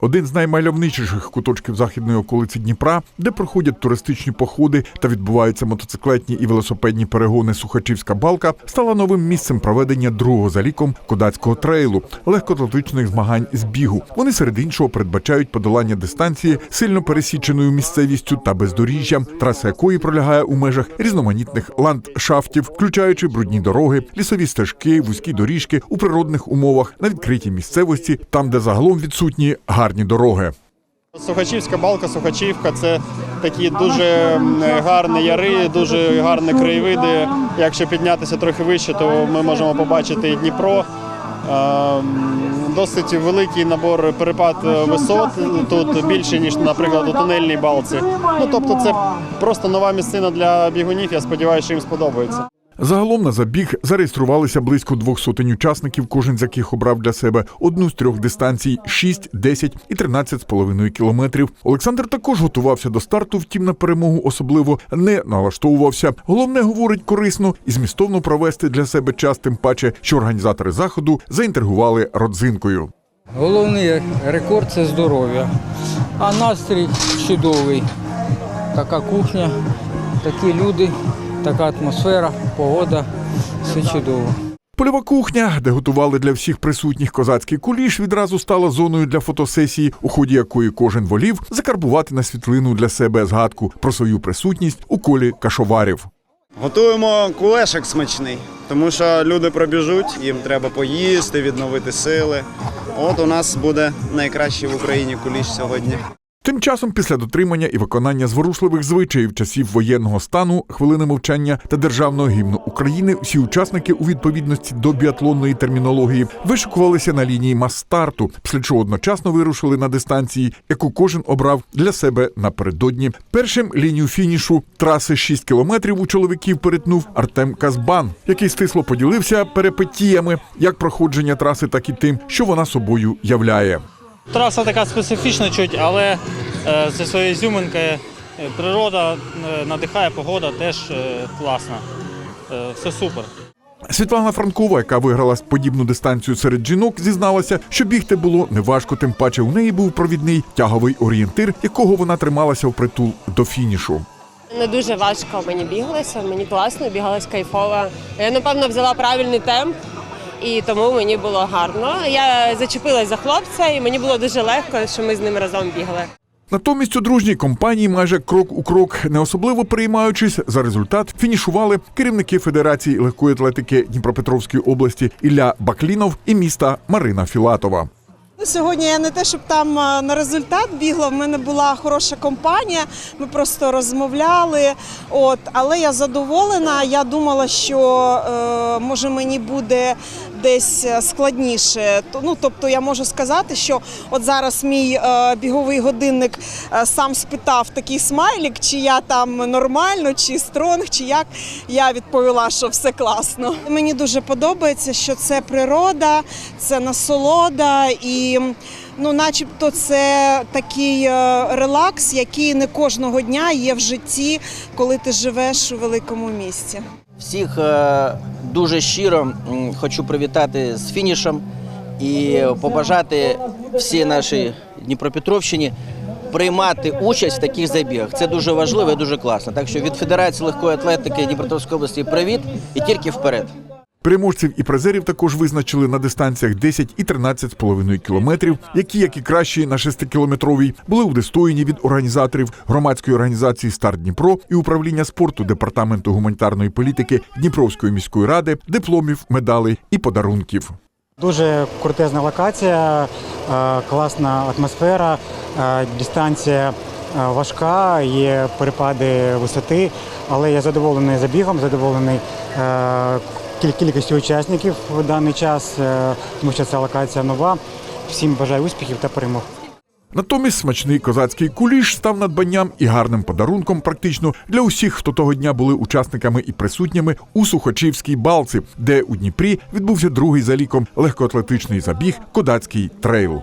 Один з наймальовничіших куточків західної околиці Дніпра, де проходять туристичні походи та відбуваються мотоциклетні і велосипедні перегони Сухачівська балка, стала новим місцем проведення другого за ліком кодацького трейлу, легкоатлетичних змагань з бігу. Вони серед іншого передбачають подолання дистанції сильно пересіченою місцевістю та бездоріжжям, траса якої пролягає у межах різноманітних ландшафтів, включаючи брудні дороги, лісові стежки, вузькі доріжки у природних умовах на відкритій місцевості, там, де загалом відсутні гарні дороги. Сухачівська балка, Сухачівка це такі дуже гарні яри, дуже гарні краєвиди. Якщо піднятися трохи вище, то ми можемо побачити Дніпро. Ем, Досить великий набор перепад висот тут більше ніж, наприклад, у тунельній балці. Ну тобто, це просто нова місцина для бігунів. Я сподіваюся, що їм сподобається. Загалом на забіг зареєструвалися близько двох сотень учасників, кожен з яких обрав для себе одну з трьох дистанцій 6, 10 і 13,5 кілометрів. Олександр також готувався до старту, втім на перемогу особливо не налаштовувався. Головне говорить корисно і змістовно провести для себе час, тим паче, що організатори заходу заінтригували родзинкою. Головний рекорд це здоров'я. А настрій чудовий. Така кухня, такі люди, така атмосфера, погода, все чудово. Польова кухня, де готували для всіх присутніх козацький куліш, відразу стала зоною для фотосесії, у ході якої кожен волів закарбувати на світлину для себе згадку про свою присутність у колі кашоварів. Готуємо кулешик смачний, тому що люди пробіжуть, їм треба поїсти, відновити сили. От у нас буде найкращий в Україні куліш сьогодні. Тим часом, після дотримання і виконання зворушливих звичаїв часів воєнного стану, хвилини мовчання та державного гімну України, всі учасники у відповідності до біатлонної термінології вишикувалися на лінії мас-старту, після чого одночасно вирушили на дистанції, яку кожен обрав для себе напередодні. Першим лінію фінішу траси 6 кілометрів у чоловіків перетнув Артем Казбан, який стисло поділився перипетіями як проходження траси, так і тим, що вона собою являє. Траса така специфічна чуть, але е, зі своєю ізюминкою е, природа е, надихає, погода теж класна. Все супер. Світлана Франкова, яка виграла подібну дистанцію серед жінок, зізналася, що бігти було неважко, тим паче у неї був провідний тяговий орієнтир, якого вона трималася впритул до фінішу. Не дуже важко мені біглося, мені класно, бігалась кайфово. Я напевно взяла правильний темп, і тому мені було гарно. Я зачепилась за хлопця, і мені було дуже легко, що ми з ним разом бігали. Натомість у дружній компанії, майже крок у крок, не особливо приймаючись за результат, фінішували керівники Федерації легкої атлетики Дніпропетровської області Ілля Баклінов і міста Марина Філатова. Ну, Сьогодні я не те, щоб там е, на результат бігла. В мене була хороша компанія. Ми просто розмовляли. От, але я задоволена. Я думала, що е, може мені буде десь складніше. То- Ну, тобто, я можу сказати, що от зараз мій е, біговий годинник е, сам спитав такий смайлік, чи я там нормально, чи стронг, чи як. Я відповіла, що все класно. Мені дуже подобається, що це природа, це насолода і. Ну, начебто, це такий е, релакс, який не кожного дня є в житті, коли ти живеш у великому місті. Всіх е, дуже щиро хочу привітати з фінішем і побажати всій нашій Дніпропетровщині приймати участь в таких забігах. Це дуже важливо і дуже класно. Так що від Федерації легкої атлетики Дніпропетровської області привіт і тільки вперед. Переможців і призерів також визначили на дистанціях 10 і 13,5 кілометрів, які, як і кращі на 6-кілометровій, були удостоєні від організаторів громадської організації Старт Дніпро і управління спорту департаменту гуманітарної політики Дніпровської міської ради, дипломів, медалей і подарунків. Дуже крутезна локація, е, класна атмосфера, е, дистанція е, важка, є перепади висоти, але я задоволений забігом, задоволений кількістю учасників в даний час, е, тому що ця локація нова. Всім бажаю успіхів та перемог. Натомість смачний козацький куліш став надбанням і гарним подарунком практично для усіх, хто того дня були учасниками і присутніми у Сухачівській балці, де у Дніпрі відбувся другий за ліком легкоатлетичний забіг Кодацький трейл.